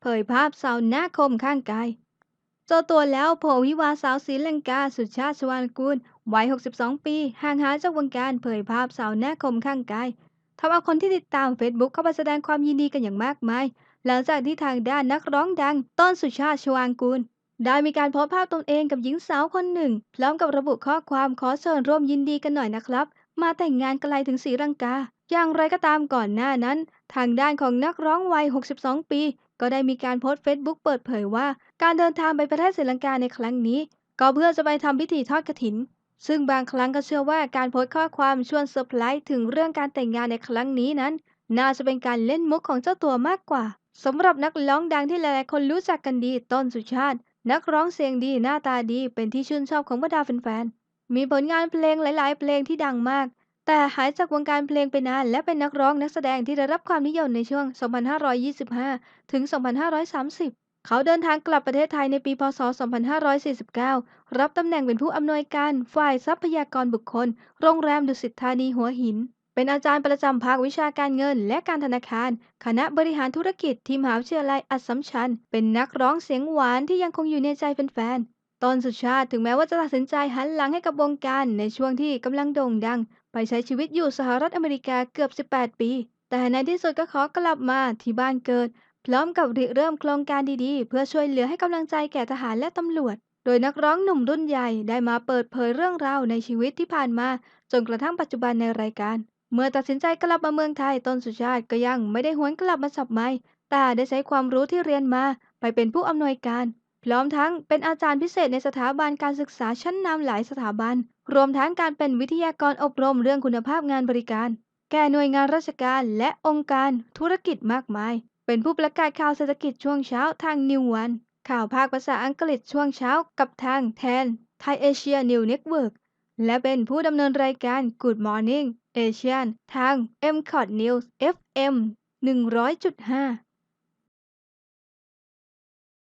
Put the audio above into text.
เผยภาพสาวหน้าคมข้างกายเจ้าตัวแล้วโผวิวาสาวศรีลังกา สุชาติชวานกูลวัย 62 ปี ห่างหายจากวงการเผยภาพสาวหน้าคมข้างกายทำเอาคนที่ติดตามเฟซบุ๊กเข้ามาแสดงความยินดีกันอย่างมากมาย หลังจากที่ทางด้านนักร้องดัง ต้นสุชาติชวานกูล ได้มีการโพสต์ภาพตนเองกับหญิงสาวคนหนึ่ง พร้อมกับระบุข้อความขอเชิญร่วมยินดีกันหน่อยนะครับ มาแต่งงานไกลถึงศรีลังกา อย่างไรก็ตามก่อนหน้านั้น ทางด้านของนักร้องวัย 62 ปี ก็ได้มีการโพสต์เฟซบุ๊กเปิดเผยว่า การเดินทางไปประเทศศรีลังกาในครั้งนี้ ก็เพื่อจะไปทำพิธีทอดกฐิน ซึ่งบางครั้งก็เชื่อว่าการโพสต์ข้อความชวนเซอร์ไพรส์ถึงเรื่องการแต่งงานในครั้งนี้นั้น น่าจะเป็นการเล่นมุกของเจ้าตัวมากกว่าสำหรับนักร้องดังที่หลายๆคนรู้จักกันดีต้นสุชาติ นักร้องเสียงดีหน้าตาดีเป็นที่ชื่นชอบของบรรดาแฟนๆมีผลงานเพลงหลาย ๆ เพลงที่ดังมาก แต่หายจากวงการเพลงไปนาน และเป็นนักร้องนักแสดงที่ได้รับความนิยมในช่วง 2525 ถึง 2530 เขาเดินทางกลับประเทศไทยในปี พศ 2549 รับตำแหน่งเป็นผู้อำนวยการฝ่ายทรัพยากรบุคคล โรงแรมดุสิตธานีหัวหิน เป็นอาจารย์ประจำภาควิชาการเงิน และการธนาคาร คณะบริหารธุรกิจที่มหาวิทยาลัยอัสสัมชัญ เป็นนักร้องเสียงหวานที่ยังคงอยู่ในใจแฟนๆ ตอนสุชาติถึงแม้ว่าจะตัดสินใจหันหลังให้กับวงการในช่วงที่กำลังโด่งดัง ไปใช้ชีวิตอยู่สหรัฐอเมริกาเกือบ 18 ปี แต่ในที่สุดก็ขอกลับมาที่บ้านเกิด พร้อมกับริเริ่มโครงการดีๆ เพื่อช่วยเหลือให้กำลังใจแก่ทหารและตำรวจ โดยนักร้องหนุ่มรุ่นใหญ่ได้มาเปิดเผยเรื่องราวในชีวิตที่ผ่านมา จนกระทั่งปัจจุบันในรายการ เมื่อตัดสินใจกลับมาเมืองไทยต้นสุชาติก็ยังไม่ได้หวนกลับมาสับไม้แต่ได้ใช้ความรู้ที่เรียนมาไปเป็นผู้อำนวยการ พร้อมทั้งเป็นอาจารย์พิเศษในสถาบันการศึกษาชั้นนำหลายสถาบัน รวมทั้งการเป็นวิทยากรอบรมเรื่องคุณภาพงานบริการ แก่หน่วยงานราชการและองค์การธุรกิจมากมาย เป็นผู้ประกาศข่าวเศรษฐกิจช่วงเช้าทางนิววัน ข่าวภาคภาษาอังกฤษช่วงเช้ากับทางแทนไทยเอเชียนิวเน็ตเวิร์กและเป็นผู้ดำเนินรายการ Good Morning Asian ทาง m c o t News FM 100.5